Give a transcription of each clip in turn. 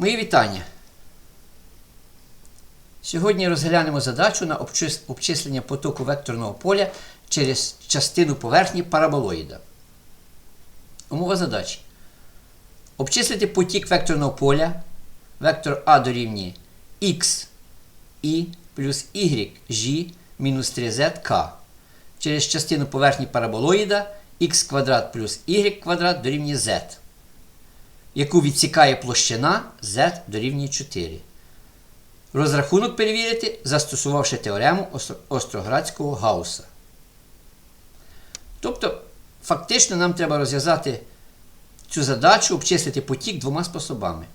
Мої вітання. Сьогодні розглянемо задачу на обчислення потоку векторного поля через частину поверхні параболоїда. Умова задачі. Обчислити потік векторного поля. Вектор А дорівнює x і плюс y g мінус 3z k через частину поверхні параболоїда x квадрат плюс y квадрат дорівнює z яку відсікає площина z дорівнює 4. Розрахунок перевірити, застосувавши теорему Остроградського Гауса. Тобто, фактично нам треба розв'язати цю задачу, обчислити потік двома способами.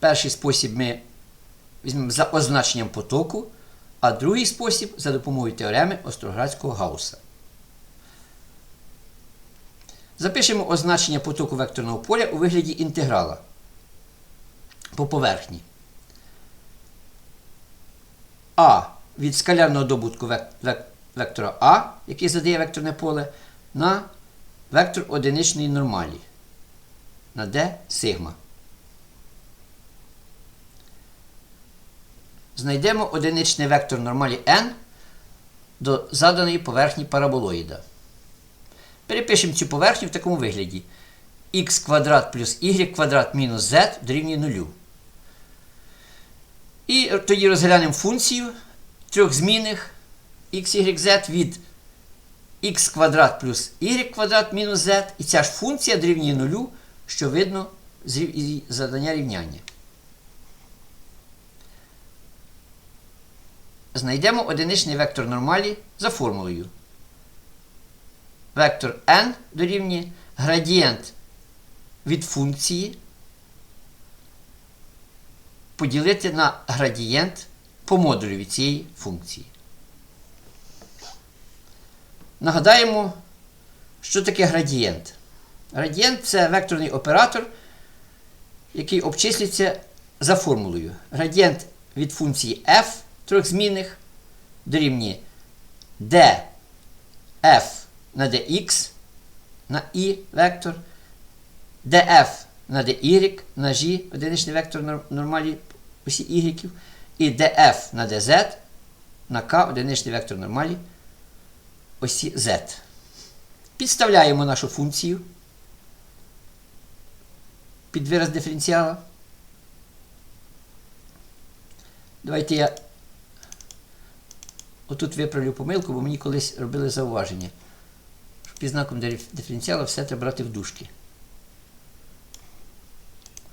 Перший спосіб ми візьмемо за означенням потоку, а другий спосіб за допомогою теореми Остроградського Гауса. Запишемо означення потоку векторного поля у вигляді інтеграла по поверхні. А від скалярного добутку век- век- вектора А, який задає векторне поле, на вектор одиничної нормалі. На D сигма. Знайдемо одиничний вектор нормалі n до заданої поверхні параболоїда. Перепишемо цю поверхню в такому вигляді. х квадрат плюс y квадрат мінус z дорівнює 0. І тоді розглянемо функцію трьох змінних x, y, z від х квадрат плюс y квадрат мінус z. І ця ж функція дорівнює 0, що видно з задання рівняння. Знайдемо одиничний вектор нормалі за формулою. Вектор n дорівнює градієнт від функції поділити на градієнт по модулю від цієї функції. Нагадаємо, що таке градієнт. Градієнт це векторний оператор, який обчислюється за формулою. Градієнт від функції f трьох змінних дорівнює d f на dx на і вектор, df на dy на g, одиничний вектор нормалі усі y, і df на dz на k, одиничний вектор нормалі осі z. Підставляємо нашу функцію під вираз диференціала. Давайте я отут виправлю помилку, бо мені колись робили зауваження. Під знаком диф- диференціалу все треба брати в дужки.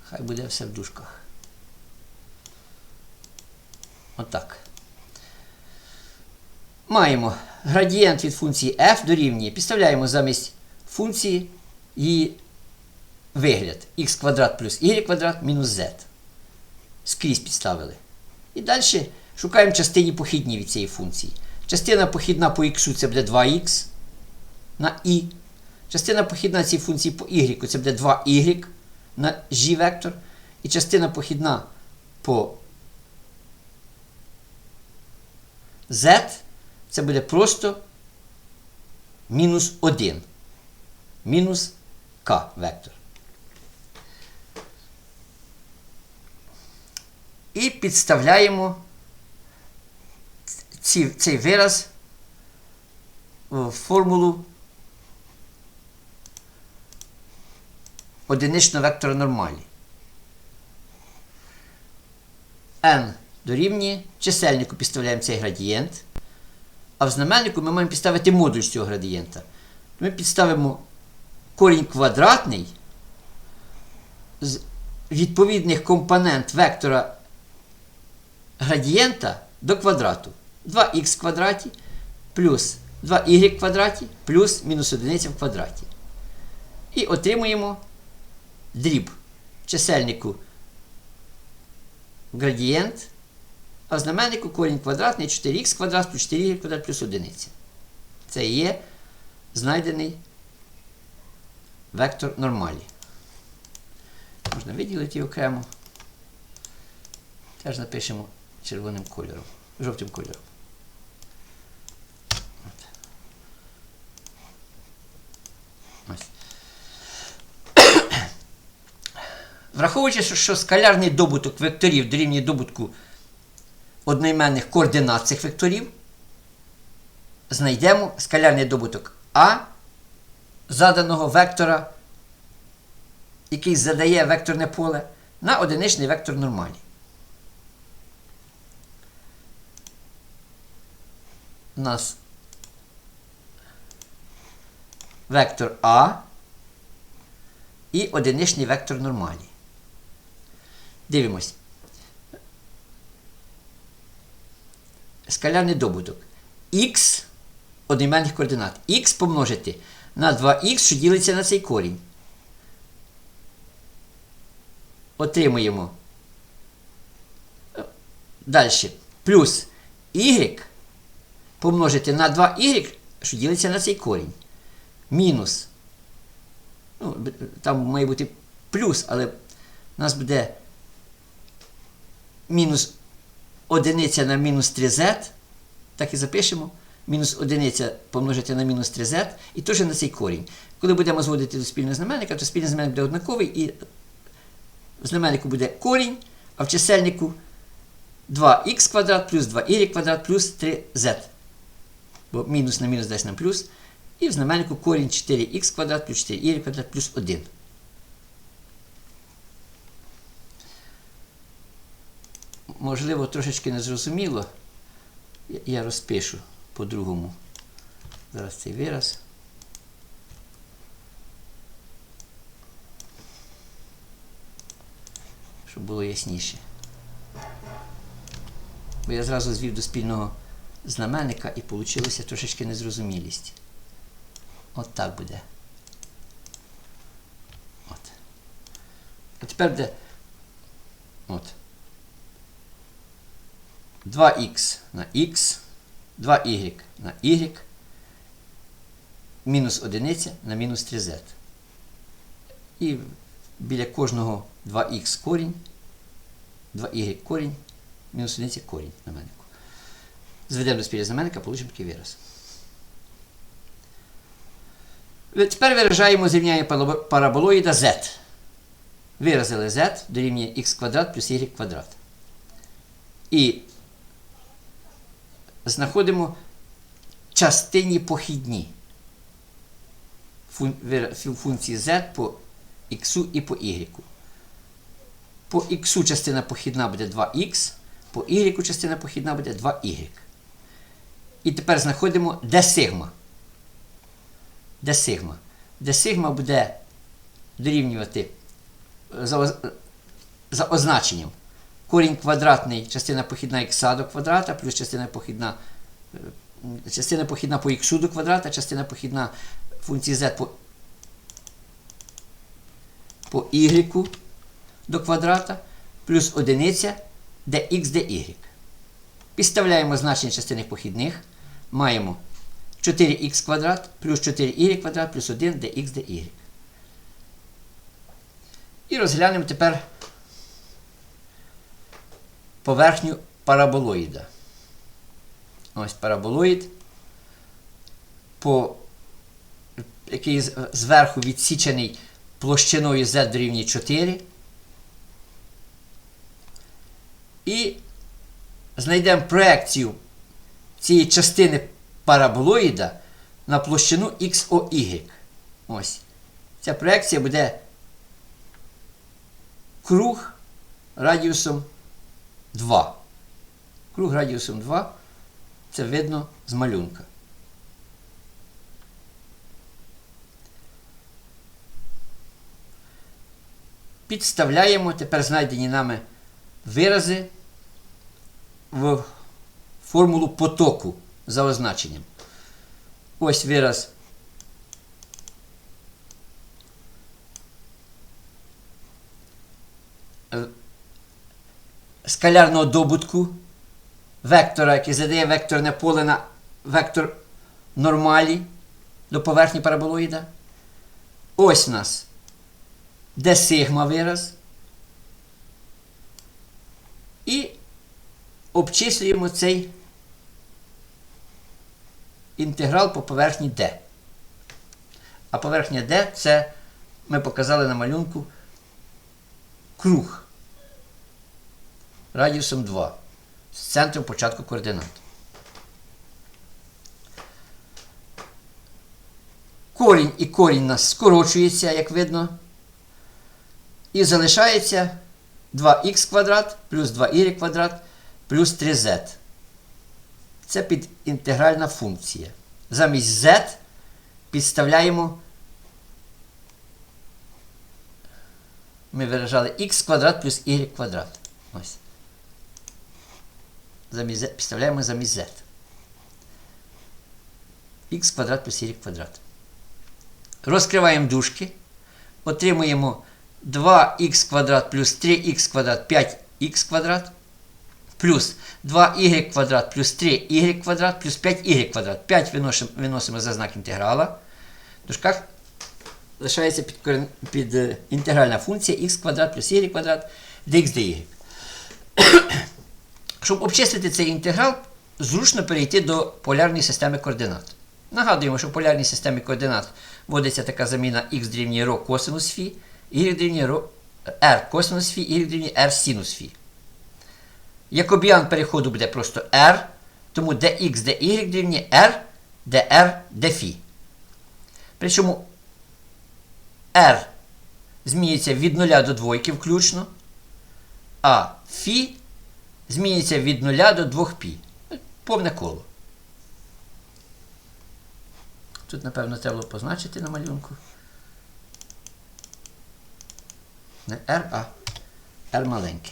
Хай буде все в дужках. Отак. Маємо градієнт від функції f дорівнює. Підставляємо замість функції її вигляд x квадрат плюс y квадрат мінус z. Скрізь підставили. І далі шукаємо частині похідні від цієї функції. Частина похідна по x це буде 2х на і. Частина похідна цієї функції по y це буде 2y на g вектор. І частина похідна по z це буде просто мінус 1. Мінус k вектор. І підставляємо ці, цей вираз в формулу одиничного вектора нормалі. n дорівнює чисельнику підставляємо цей градієнт, а в знаменнику ми маємо підставити модуль з цього градієнта. Ми підставимо корінь квадратний з відповідних компонент вектора градієнта до квадрату. 2х квадраті плюс 2y квадраті плюс мінус 1 в квадраті. І отримуємо дріб чисельнику градієнт, а знаменнику корінь квадратний 4х квадрат плюс 4y квадрат плюс 1. Це і є знайдений вектор нормалі. Можна виділити окремо. Теж напишемо червоним кольором, жовтим кольором. Ось. Враховуючи, що- скалярний добуток векторів дорівнює добутку одноіменних координат цих векторів, знайдемо скалярний добуток А заданого вектора, який задає векторне поле, на одиничний вектор нормалі. У нас вектор А і одиничний вектор нормалі. Дивимось. Скалярний добуток. Х одноіменних координат. Х помножити на 2х, що ділиться на цей корінь. Отримуємо. Далі. Плюс y помножити на 2y, що ділиться на цей корінь. Мінус. Ну, там має бути плюс, але у нас буде мінус одиниця на мінус 3z. Так і запишемо. Мінус одиниця помножити на мінус 3z і теж на цей корінь. Коли будемо зводити до спільного знаменника, то спільний знаменник буде однаковий і в знаменнику буде корінь, а в чисельнику 2х квадрат плюс 2y квадрат плюс 3z. Бо мінус на мінус дасть нам плюс. І в знаменнику корінь 4х квадрат плюс 4y квадрат плюс 1. Можливо, трошечки незрозуміло. Я- розпишу по-другому. Зараз цей вираз. Щоб було ясніше. Бо я зразу звів до спільного знаменника і вийшла трошечки незрозумілість. От так буде. От. А тепер буде. От. 2х на х, 2y на y, мінус одиниця на мінус 3z. І біля кожного 2х корінь, 2y корінь, мінус одиниця корінь знаменнику. Зведемо до спільного знаменника, получимо такий вираз. Тепер виражаємо зрівняння параболоїда z. Виразили z дорівнює х квадрат плюс y квадрат. І знаходимо частині похідні функції z по x і по y. По x частина похідна буде 2х, по y частина похідна буде 2y. І тепер знаходимо де сигма. Де сигма? Де сигма буде дорівнювати е, за означенням. Корінь квадратний, частина похідна х до квадрата, плюс частина похідна, е, частина похідна по х до квадрата, частина похідна функції z по, по y до квадрата, плюс одиниця dx dy. Підставляємо значення частини похідних. Маємо 4х квадрат плюс 4y квадрат плюс 1 dx dy. І розглянемо тепер поверхню параболоїда. Ось параболоїд, по, який зверху відсічений площиною z дорівнює 4. І знайдемо проекцію цієї частини параболоїда на площину XOY. Ось. Ця проекція буде круг радіусом 2. Круг радіусом 2. Це видно з малюнка. Підставляємо тепер знайдені нами вирази в формулу потоку за означенням. Ось вираз скалярного добутку вектора, який задає векторне поле на вектор нормалі до поверхні параболоїда. Ось у нас де сигма вираз. І обчислюємо цей інтеграл по поверхні D. А поверхня D це ми показали на малюнку круг радіусом 2 з центром початку координат. Корінь і корінь у нас скорочується, як видно. І залишається 2х квадрат плюс 2y квадрат плюс 3z. Це підінтегральна функція. Замість z підставляємо. Ми виражали х квадрат плюс y квадрат. Ось. Замість z, підставляємо замість z. х квадрат плюс y квадрат. Розкриваємо дужки. Отримуємо 2х квадрат плюс 3х квадрат 5х квадрат. Плюс 2y квадрат плюс 3y квадрат плюс 5y квадрат. 5 виносимо, виносимо за знак інтеграла. В дужках лишається під, під інтегральна функція х квадрат плюс y квадрат dx dy. Щоб обчислити цей інтеграл, зручно перейти до полярної системи координат. Нагадуємо, що в полярній системі координат вводиться така заміна х дорівнює ро косинус фі, y ро е, r косинус фі, y дорівнює r синус фі. Якобіан переходу буде просто r, тому dx dy дорівнює r, dr dφ. Причому r зміниться від 0 до 2 включно, а фі змінюється від 0 до 2π. Повне коло. Тут, напевно, треба було позначити на малюнку. Не R, а R маленьке.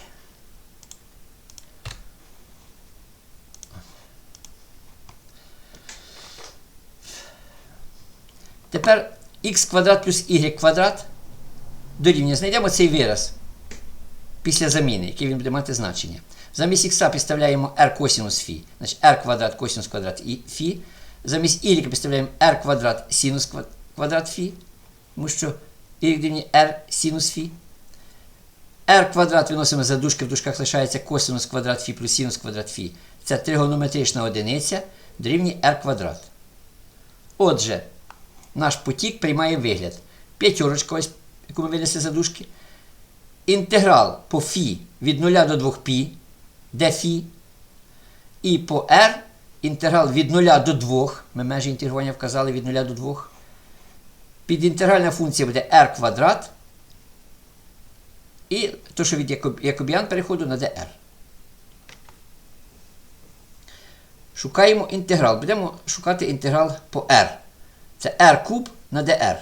Тепер х квадрат плюс y квадрат дорівнює. Знайдемо цей вираз після заміни, який він буде мати значення. Замість х підставляємо r косинус фі, значить r квадрат косинус квадрат і фі. Замість y підставляємо r квадрат синус квадрат фі, тому що y дорівнює r синус фі. r квадрат виносимо за дужки, в дужках лишається косинус квадрат фі плюс синус квадрат фі. Це тригонометрична одиниця дорівнює r квадрат. Отже, наш потік приймає вигляд. П'ятерочка, ось, яку ми винесли за дужки. Інтеграл по фі від 0 до 2π, де. І по r інтеграл від 0 до 2. Ми межі інтегрування вказали від 0 до 2. Підінтегральна функція буде r квадрат. І то, що від якоб- якобіан переходу на dr. Шукаємо інтеграл. Будемо шукати інтеграл по r. Це r куб на dr.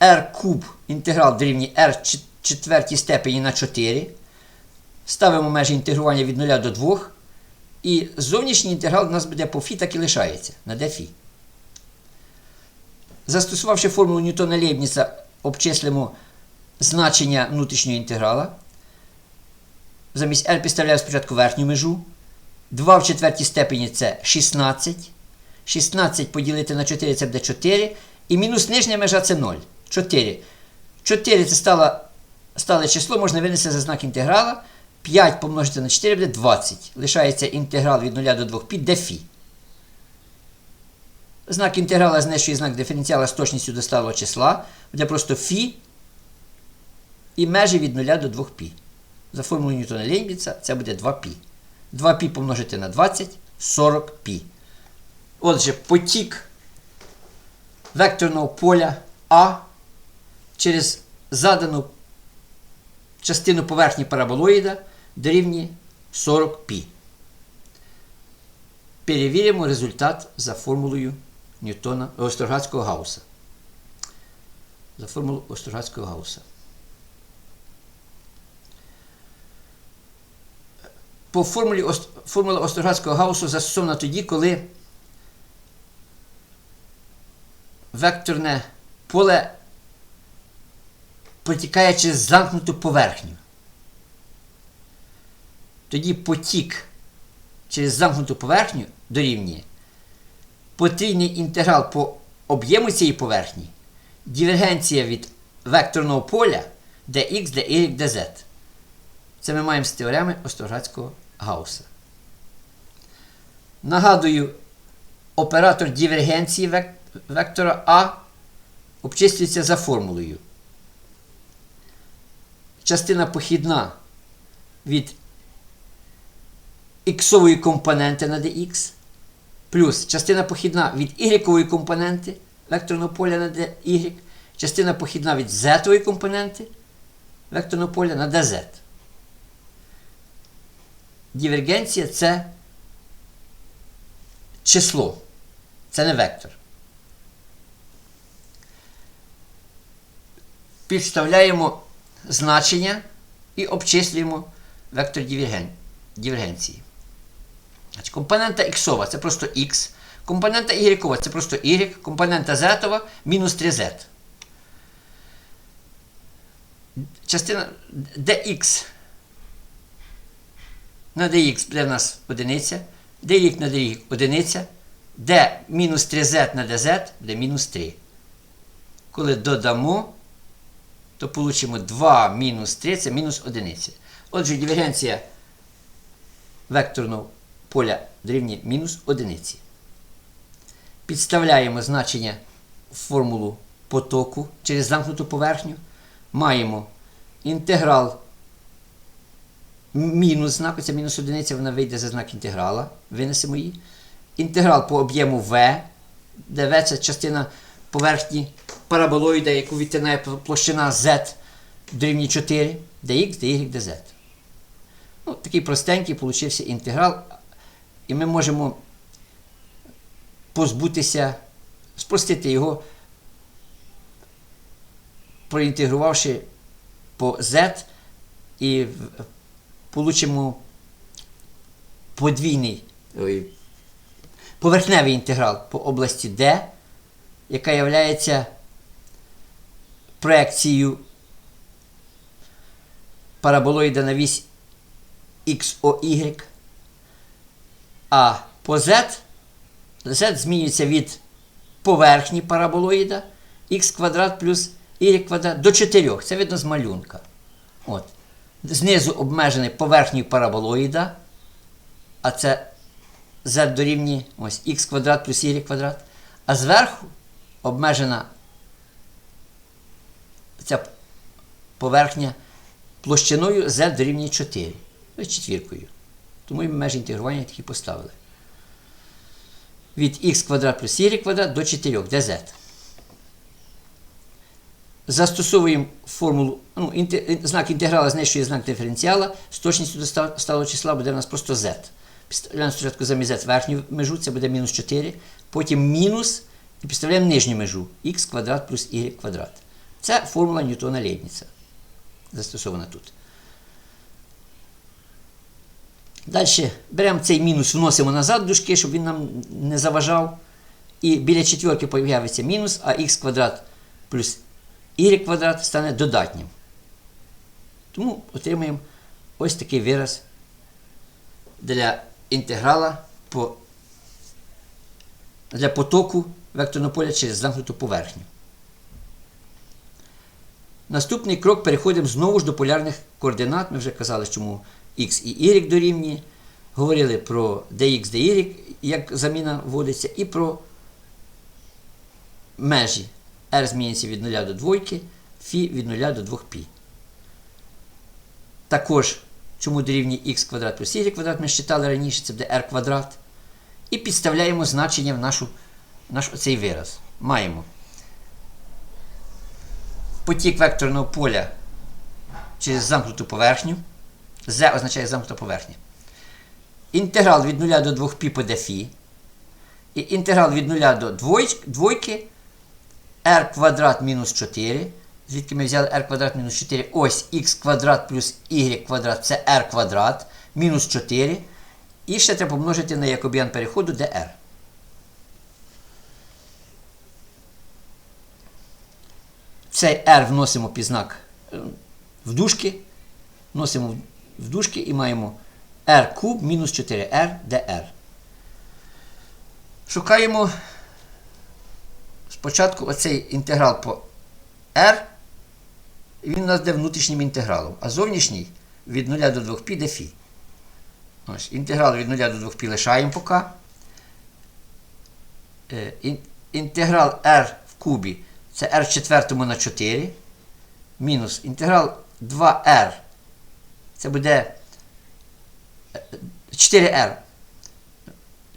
r куб інтеграл дорівнює r четвертій степені на 4. Ставимо межі інтегрування від 0 до 2. І зовнішній інтеграл у нас буде по фі, так і лишається на dφ. Застосувавши формулу Ньютона Лейбніца, обчислимо значення внутрішнього інтеграла. Замість r підставляю спочатку верхню межу. 2 в четвертій степені це 16. 16 поділити на 4 це буде 4. І мінус нижня межа це 0. 4. 4 це стало, стале число, можна винести за знак інтеграла. 5 помножити на 4 буде 20. Лишається інтеграл від 0 до 2 під дефі. Знак інтеграла знищує знак диференціала з точністю до сталого числа. Буде просто фі і межі від 0 до 2π. За формулою Ньютона Лейбніца це буде 2π. 2π помножити на 20 40π. Отже, потік векторного поля А через задану частину поверхні параболоїда дорівнює 40π. Перевіримо результат за формулою Ньютона Остроградського Гауса. За формулою Остроградського Гауса. По формулі формула Остроградського Гаусу застосована тоді, коли векторне поле протікає через замкнуту поверхню. Тоді потік через замкнуту поверхню дорівнює потрійний інтеграл по об'єму цієї поверхні, дивергенція від векторного поля dx, dy, dz. Це ми маємо з теореми Остроградського Гауса. Нагадую, оператор дивергенції век- вектора А обчислюється за формулою. частина похідна від іксової компоненти на dx, плюс частина похідна від y компоненти векторного поля на dy, частина похідна від z компоненти векторного поля на dz. Дивергенція це число, це не вектор. Підставляємо значення і обчислюємо вектор диверген- дивергенції. Значить, компонента іксова це просто х, компонента y це просто y, компонента z мінус 3z. Частина dx на dx буде в нас одиниця, dy на dy одиниця, d мінус 3z на dz буде мінус 3. Коли додамо, то получимо 2 мінус 3 це мінус 1. Отже, дивергенція векторного поля дорівнює мінус 1. Підставляємо значення в формулу потоку через замкнуту поверхню. Маємо інтеграл мінус знак, це мінус одиниця, вона вийде за знак інтеграла. Винесемо її. Інтеграл по об'єму V, де V це частина поверхні параболоїда, яку відтинає площина Z дорівнює 4, dx, dy, dz. Ну, такий простенький получився інтеграл. І ми можемо позбутися, спростити його, проінтегрувавши по z і получимо подвійний ой, поверхневий інтеграл по області D, яка є проекцією параболоїда на вісь XOY. А по Z, Z змінюється від поверхні параболоїда х квадрат плюс y квадрат до 4. Це видно з малюнка. От. Знизу обмежений поверхнею параболоїда, а це z дорівнює ось х квадрат плюс y квадрат. А зверху обмежена ця поверхня площиною z дорівнює 4. Ось четвіркою. Тому і межі інтегрування такі поставили. Від х квадрат плюс y квадрат до 4, де z. Застосовуємо формулу, ну, інте- знак інтеграла знищує знак диференціала, з точністю до сталого числа буде в нас просто z. Підставляємо спочатку замість z верхню межу, це буде мінус 4, потім мінус і підставляємо нижню межу х квадрат плюс y квадрат. Це формула Ньютона Лейбніца. Застосована тут. Далі беремо цей мінус, вносимо назад дужки, щоб він нам не заважав. І біля четверки появиться мінус, а х квадрат плюс y квадрат стане додатнім. Тому отримаємо ось такий вираз для інтеграла по, для потоку векторного поля через замкнуту поверхню. Наступний крок переходимо знову ж до полярних координат. Ми вже казали, чому x і y дорівнює. Говорили про dx, dy, як заміна вводиться, і про межі. r змінюється від 0 до 2, φ від 0 до 2π. Також, чому дорівнює x квадрат плюс y квадрат, ми считали раніше, це буде r квадрат. І підставляємо значення в нашу, наш оцей вираз. Маємо потік векторного поля через замкнуту поверхню. Z означає замкнута поверхня. Інтеграл від 0 до 2π по dφ. І інтеграл від 0 до 2 r квадрат мінус 4. Звідки ми взяли r квадрат мінус 4. Ось х квадрат плюс y квадрат це r квадрат мінус 4. І ще треба помножити на якобіан переходу dr. Цей r вносимо під знак е, в дужки. Вносимо в дужки і маємо r куб мінус 4 r dr. Шукаємо спочатку оцей інтеграл по r. Він у нас йде внутрішнім інтегралом, а зовнішній від 0 до 2π де фі. Ось, Інтеграл від 0 до 2π лишаємо поки. Е, інтеграл r в кубі це r в четвертому на 4. Мінус інтеграл 2r це буде е, 4r.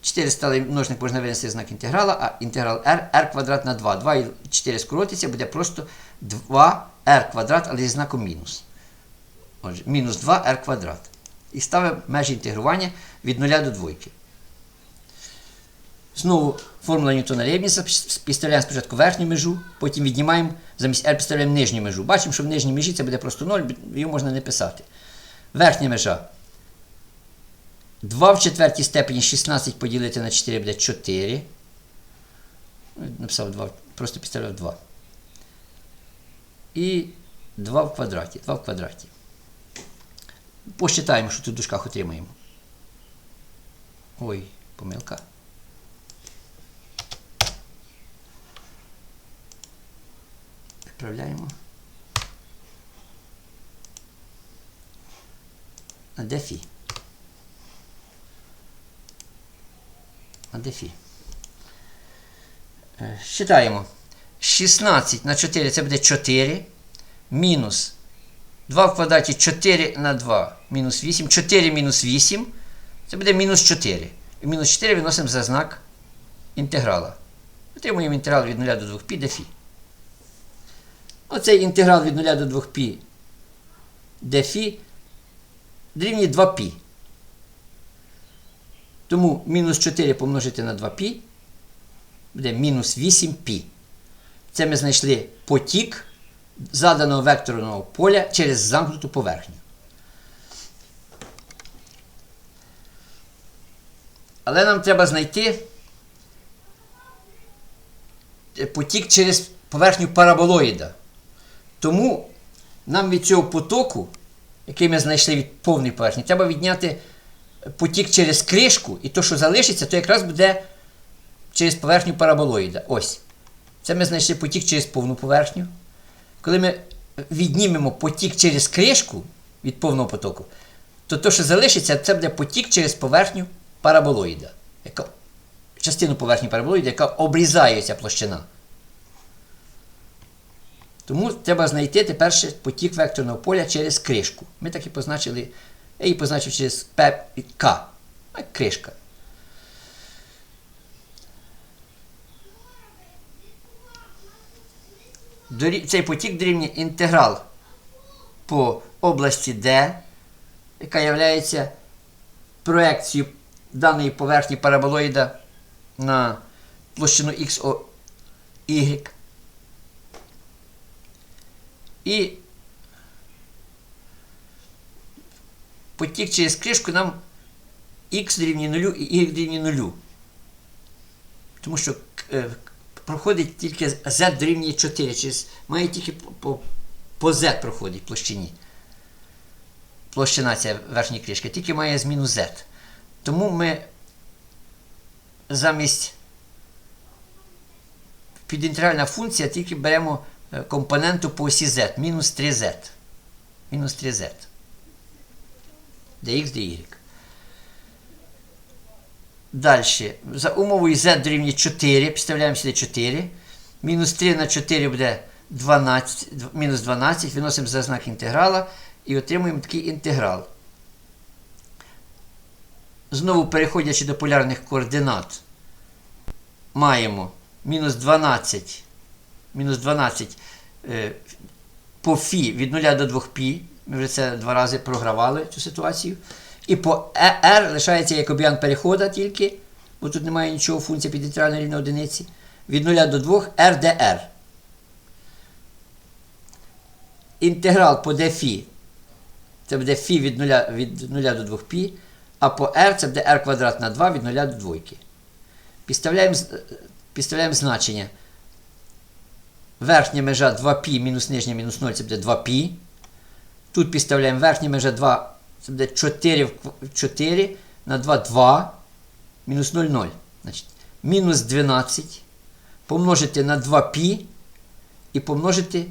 4 стали множник можна винести знак інтеграла, а інтеграл r, r квадрат на 2. 2 і 4 скоротиться, буде просто 2r квадрат, але зі знаком мінус. Отже, мінус 2r квадрат. І ставимо межі інтегрування від 0 до 2. Знову формула Ньютона Лейбніца. Підставляємо спочатку верхню межу, потім віднімаємо, замість r підставляємо нижню межу. Бачимо, що в нижній межі це буде просто 0, її можна не писати. Верхня межа. 2 в четвертій степені 16 поділити на 4 буде 4. Написав 2, просто підставляв 2. І 2 в квадраті. 2 в квадраті. Посчитаємо, що тут в дужках отримаємо. Ой, помилка. Виправляємо. А де фі? А Считаємо. 16 на 4 це буде 4. Мінус 2 в квадраті 4 на 2 мінус 8. 4 мінус 8. Це буде мінус 4. І мінус 4 виносимо за знак інтеграла. Отримуємо інтеграл від 0 до 2 π де. Оцей інтеграл від 0 до 2 π де дорівнює 2π. Тому мінус 4 помножити на 2π буде мінус 8π. Це ми знайшли потік заданого векторного поля через замкнуту поверхню. Але нам треба знайти потік через поверхню параболоїда. Тому нам від цього потоку, який ми знайшли від повної поверхні, треба відняти потік через кришку, і то, що залишиться, то якраз буде через поверхню параболоїда. Ось. Це ми знайшли потік через повну поверхню. Коли ми віднімемо потік через кришку від повного потоку, то те, що залишиться, це буде потік через поверхню параболоїда. Яка, частину поверхні параболоїда, яка обрізає ця площина. Тому треба знайти тепер ще потік векторного поля через кришку. Ми так і позначили, я її позначив через П і К. Кришка. Цей потік дорівнює інтеграл по області D, яка є проекцією даної поверхні параболоїда на площину XY. І потік через кришку нам x дорівнює 0 і y дорівнює 0. Тому що е, проходить тільки z дорівнює 4. Через, має тільки по, по, z проходить площині. Площина ця верхня кришка, тільки має зміну z. Тому ми замість підінтегральна функція тільки беремо компоненту по осі z, мінус 3z. Мінус 3z. dx, dy. Далі. За умовою z дорівнює 4, підставляємо сюди 4. Мінус 3 на 4 буде 12, мінус 12. Виносимо за знак інтеграла і отримуємо такий інтеграл. Знову переходячи до полярних координат, маємо мінус 12 Мінус 12 е, по фі від 0 до 2 пі. Ми вже це два рази програвали цю ситуацію. І по R лишається якобіан перехода тільки, бо тут немає нічого функція підінтеральної рівня одиниці. Від 0 до 2 R dr. Інтеграл по dφ це буде φ від 0, від 0 до 2 π, а по r це буде r квадрат на 2 від 0 до 2. Підставляємо, підставляємо значення. Верхня межа 2π мінус нижня мінус 0 це буде 2π. Тут підставляємо верхня межа 2, це буде 4 в 4 на 2 2. Мінус 0, 0. Значить, мінус 12 помножити на 2π і помножити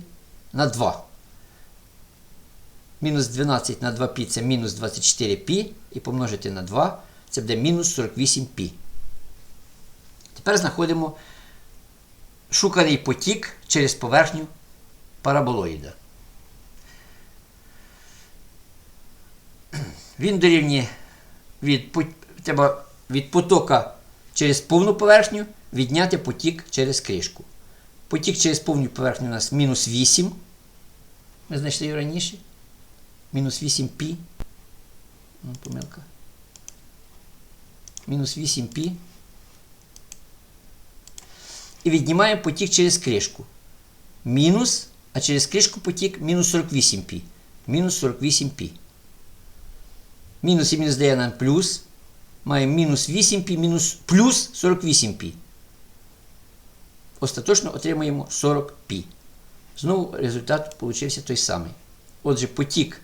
на 2. Мінус 12 на 2π це мінус 24π і помножити на 2 це буде мінус 48π. Тепер знаходимо шуканий потік через поверхню параболоїда. Він дорівнює від, треба від потока через повну поверхню відняти потік через кришку. Потік через повну поверхню у нас мінус 8. Ми знайшли його раніше. Мінус 8 π. Ну, помилка. Мінус 8 π І віднімаємо потік через кришку. Мінус, а через кришку потік мінус 48 π. Мінус 48 π. Мінус і мінус дає нам плюс. Маємо мінус 8 π мінус плюс 48 π. Остаточно отримаємо 40 π. Знову результат получився той самий. Отже, потік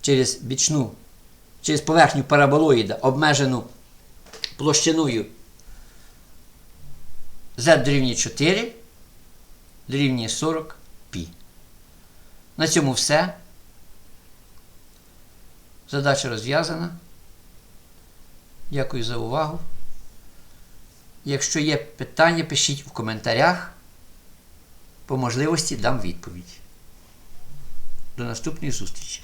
через бічну, через поверхню параболоїда, обмежену площиною z дорівнює 4, дорівнює 40 π. На цьому все. Задача розв'язана. Дякую за увагу. Якщо є питання, пишіть в коментарях. По можливості дам відповідь. До наступної зустрічі!